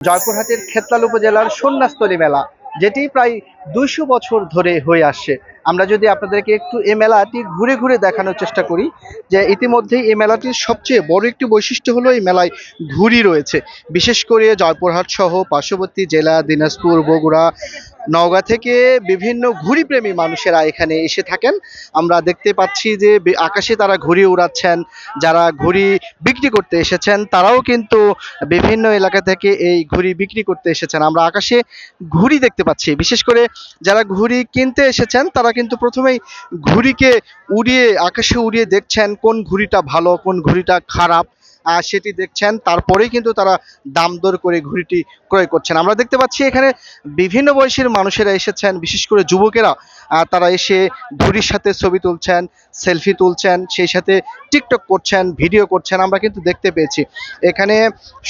জয়পুরহাটের খেতলাল উপজেলার সন্ন্যাসতলী মেলা যেটি প্রায় দুইশো বছর ধরে হয়ে আসছে। আমরা যদি আপনাদেরকে একটু এই মেলাটি ঘুরে ঘুরে দেখানোর চেষ্টা করি, যে ইতিমধ্যেই এই মেলাটির সবচেয়ে বড় একটি বৈশিষ্ট্য হলো এই মেলায় ঘুড়ি রয়েছে। বিশেষ করে জয়পুরহাট সহ পার্শ্ববর্তী জেলা, দিনাজপুর, বগুড়া, নওগাঁ থেকে বিভিন্ন ঘুড়ি প্রেমী মানুষেরা এখানে এসে থাকেন। আমরা দেখতে পাচ্ছি যে আকাশে তারা ঘুড়ি উড়াচ্ছেন, যারা ঘুড়ি বিক্রি করতে এসেছেন, তারাও কিন্তু বিভিন্ন এলাকা থেকে এই ঘুড়ি বিক্রি করতে এসেছেন। আমরা আকাশে ঘুড়ি দেখতে পাচ্ছি। বিশেষ করে যারা ঘুড়ি কিনতে এসেছেন, তারা কিন্তু প্রথমেই ঘুড়িকে উড়িয়ে, আকাশে উড়িয়ে দেখছেন কোন ঘুড়িটা ভালো, কোন ঘুড়িটা খারাপ। সেটি দেখছেন। তারপরেই কিন্তু তারা দাম দর করে ঘুড়িটি ক্রয় করছেন। আমরা দেখতে পাচ্ছি এখানে বিভিন্ন বয়সের মানুষেরা এসেছেন, বিশেষ করে যুবকেরা। তারা এসে ঘুড়ির সাথে ছবি তুলছেন, সেলফি তুলছেন, সেই সাথে টিকটক করছেন, ভিডিও করছেন। আমরা কিন্তু দেখতে পেয়েছি। এখানে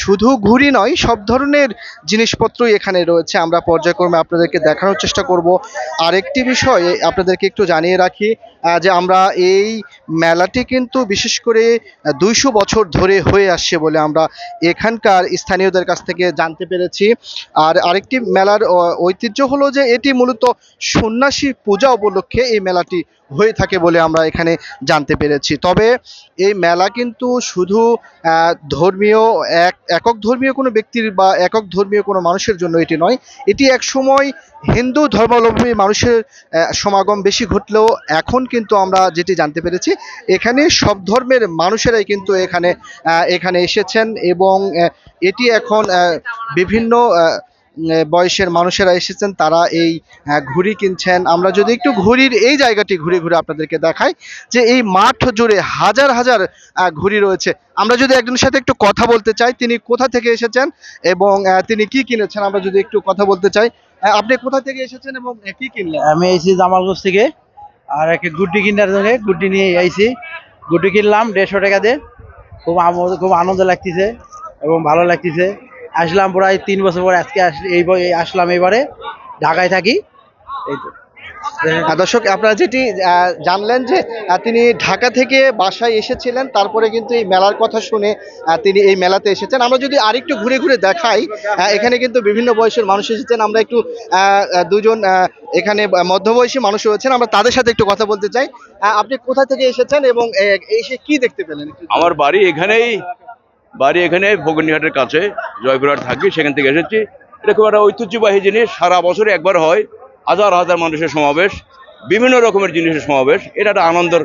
শুধু ঘুড়ি নয়, সব ধরনের জিনিসপত্রই এখানে রয়েছে। আমরা পর্যায়ক্রমে আপনাদেরকে দেখানোর চেষ্টা করব। আরেকটি বিষয় আপনাদেরকে একটু জানিয়ে রাখি যে আমরা এই মেলাটি কিন্তু বিশেষ করে দুইশো বছর ধরে হয়ে আসছে বলে আমরা এখানকার স্থানীয়দের কাছ থেকে জানতে পেরেছি। আর আরেকটি মেলার ঐতিহ্য হলো যে এটি মূলত সন্ন্যাসী পূজা উপলক্ষে এই মেলাটি হয়ে থাকে বলে আমরা এখানে জানতে পেরেছি। তবে এই মেলা কিন্তু শুধু ধর্মীয়, এক, একক ধর্মীয় কোনো ব্যক্তির বা একক ধর্মীয় কোনো মানুষের জন্য এটি নয়। এটি এক সময় হিন্দু ধর্মাবলম্বী মানুষের সমাগম বেশি ঘটলেও এখন কিন্তু আমরা যেটি জানতে পেরেছি, এখানে সব ধর্মের মানুষেরাই কিন্তু এখানে এখানে এসেছেন এবং এটি এখন বিভিন্ন বয়সের মানুষেরা এসেছেন, তারা এই ঘুড়ি কিনছেন। আমরা যদি একটু ঘুড়ির এই জায়গাটি ঘুরে ঘুরে আপনাদেরকে দেখাই, যে এই মাঠ জুড়ে হাজার হাজার ঘুড়ি রয়েছে। আমরা যদি একজনের সাথে একটু কথা বলতে চাই, তিনি কোথা থেকে এসেছেন এবং তিনি কি কিনেছেন, আমরা যদি একটু কথা বলতে চাই আপনি কোথা থেকে এসেছেন এবং কি কিনলেন? আমি এসেছি জামালগঞ্জ থেকে। আর একটা গুড্ডি কিনার জন্য গুড্ডি নিয়ে আইছি। গুড্ডি কিনলাম দেড়শো টাকা দিয়ে। খুব খুব আনন্দ লাগতেছে এবং ভালো লাগতেছে। আসলাম প্রায় তিন বছর পর আজকে আস- এই আসলাম এবারে। ঢাকায় থাকি। এই তো। দর্শক, আপনারা যেটি জানলেন যে তিনি ঢাকা থেকে বাসায় এসেছিলেন, তারপরে কিন্তু এই মেলার কথা শুনে তিনি এই মেলাতে এসেছেন। আমরা যদি আরেকটু ঘুরে ঘুরে দেখাই এখানে কিন্তু বিভিন্ন বয়সের মানুষ এসেছেন। আমরা একটু দুজন এখানে মধ্যবয়সী মানুষ রয়েছেন। আমরা তাদের সাথে একটু কথা বলতে চাই। আপনি কোথা থেকে এসেছেন এবং এসে কি দেখতে পেলেন? আমার বাড়ি এখানেই, বাড়ি এখানে ফগনিহাটের কাছে, জয়পুরহাট থাকি, সেখান থেকে এসেছি। এটা খুব একটা ঐতিহ্যবাহী জিনিস, সারা বছরে একবার হয়। হাজার হাজার মানুষের সমাবেশ বিভিন্ন রকমের জিনিসের সমাবেশ। এটা একটা আনন্দের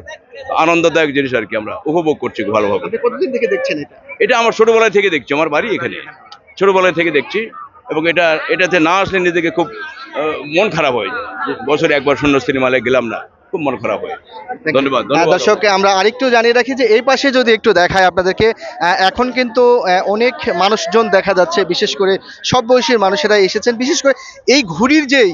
আনন্দদায়ক জিনিস আর কি আমরা উপভোগ করছি খুব ভালোভাবে। কতদিন থেকে দেখছেন এটা? এটা আমার ছোটবেলায় থেকে দেখছি আমার বাড়ি এখানে। ছোটবেলায় থেকে দেখছি এবং এটা এটাতে না আসলে নিজেকে খুব মন খারাপ হয় যে বছরে একবার শূন্য সিনেমালে গেলাম না। খুব মন খারাপ হয়। ধন্যবাদ দর্শককে আমরা আরেকটু জানিয়ে রাখি যে এই পাশে যদি একটু দেখায় আপনাদেরকে এখন কিন্তু অনেক মানুষজন দেখা যাচ্ছে বিশেষ করে সব বয়সীর মানুষেরা এসেছেন। বিশেষ করে এই ঘুড়ির যেই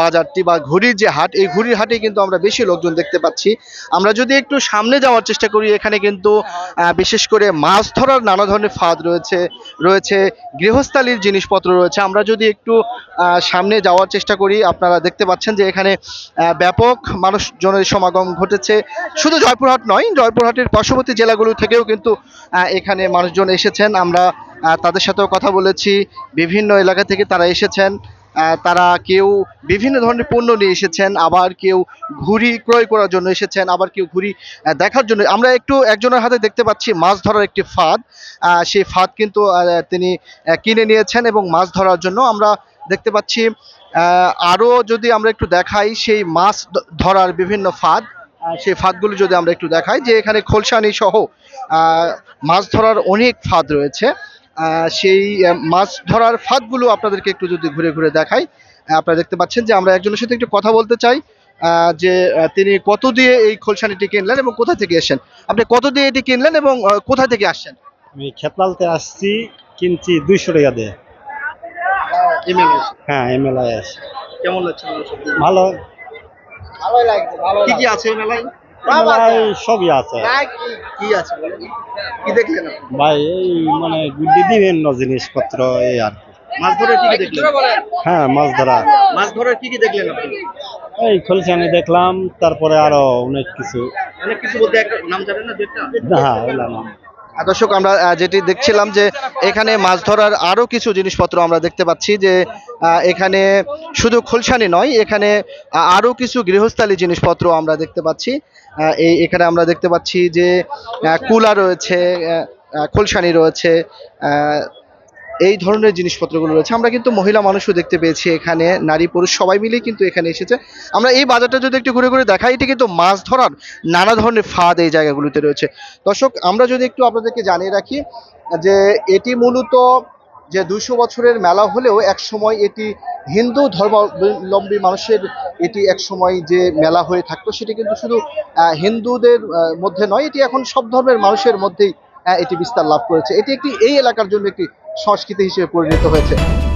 বাজারটি বা ঘুড়ির যে হাট এই ঘুড়ির হাটে কিন্তু আমরা বেশি লোকজন দেখতে পাচ্ছি। আমরা যদি একটু সামনে যাওয়ার চেষ্টা করি এখানে কিন্তু আহ, বিশেষ করে মাছ ধরার নানা ধরনের ফাঁদ রয়েছে রয়েছে গৃহস্থালির জিনিসপত্র রয়েছে। আমরা যদি একটু আহ, সামনে যাওয়ার চেষ্টা করি আপনারা দেখতে পাচ্ছেন যে এখানে আহ, ব্যাপক মানুষজনের সমাগম ঘটেছে। শুধু জয়পুরহাট নয়, জয়পুরহাটের পার্শ্ববর্তী জেলাগুলো থেকেও কিন্তু এখানে মানুষজন এসেছেন। আমরা তাদের সাথেও কথা বলেছি। বিভিন্ন এলাকা থেকে তারা এসেছেন। তারা কেউ বিভিন্ন ধরনের পণ্য নিয়ে এসেছেন, আবার কেউ ঘুড়ি ক্রয় করার জন্য এসেছেন, আবার কেউ ঘুড়ি দেখার জন্য। আমরা একটু একজনের হাতে দেখতে পাচ্ছি মাছ ধরার একটি ফাঁদ। সেই ফাঁদ কিন্তু তিনি কিনে নিয়েছেন এবং মাছ ধরার জন্য। আমরা দেখতে পাচ্ছি আহ, আরও যদি আমরা একটু দেখাই সেই মাছ ধরার বিভিন্ন ফাঁদ সেই ফাঁদগুলো যদি আমরা একটু দেখাই যে এখানে খোলসানি সহ মাছ ধরার অনেক ফাঁদ রয়েছে। সেই মাছ ধরার ফাঁদগুলো আপনাদেরকে একটু যদি ঘুরে ঘুরে দেখাই আপনারা দেখতে পাচ্ছেন যে আমরা একজনের সাথে একটু কথা বলতে চাই যে তিনি কত দিয়ে এই খোলসানিটি কিনলেন এবং কোথা থেকে এসেছেন? আপনি কত দিয়ে এটি কিনলেন এবং কোথা থেকে আসছেন? আমি খেতলালতে আসছি কিনছি দুইশো টাকা দিয়ে। হ্যাঁ এমএলআই আছে। কেমন লাগছে ভালো। কি কি আছে মেলায় সবই আছে। কি আছে কি দেখলেন ভাই এই মানে বিভিন্ন জিনিসপত্র এই আর কি। মাছ ধরার কি দেখলেন? হ্যাঁ মাছ ধরা। মাছ ধরার কি কি দেখলেন আপনি? এই খলসানি দেখলাম তারপরে আরও অনেক কিছু। অনেক কিছু বলতে একটা নাম জানেন না হ্যাঁ দর্শক, আমরা যেটি দেখছিলাম যে এখানে মাছ ধরার আরও কিছু জিনিসপত্র আমরা দেখতে পাচ্ছি যে এখানে শুধু খুলসানি নয়, এখানে আরও কিছু গৃহস্থালী জিনিসপত্র আমরা দেখতে পাচ্ছি। এই, এখানে আমরা দেখতে পাচ্ছি যে কুলা রয়েছে খুলসানি রয়েছে এই ধরনের জিনিসপত্রগুলো রয়েছে। আমরা কিন্তু মহিলা মানুষও দেখতে পেয়েছি এখানে, নারী পুরুষ সবাই মিলে কিন্তু এখানে এসেছে। আমরা এই বাজারটা যদি একটু ঘুরে ঘুরে দেখাই, এটি কিন্তু মাছ ধরার নানা ধরনের ফাঁদ এই জায়গাগুলোতে রয়েছে। দর্শক, আমরা যদি একটু আপনাদেরকে জানিয়ে রাখি যে এটি মূলত যে দুশো বছরের মেলা হলেও এক সময় এটি হিন্দু ধর্মাবলম্বী মানুষের এটি এক সময় যে মেলা হয়ে থাকতো, সেটি কিন্তু শুধু হিন্দুদের মধ্যে নয়, এটি এখন সব ধর্মের মানুষের মধ্যেই এটি বিস্তার লাভ করেছে। এটি একটি, এই এলাকার জন্য একটি সংস্কৃতি হিসেবে পরিণত হয়েছে।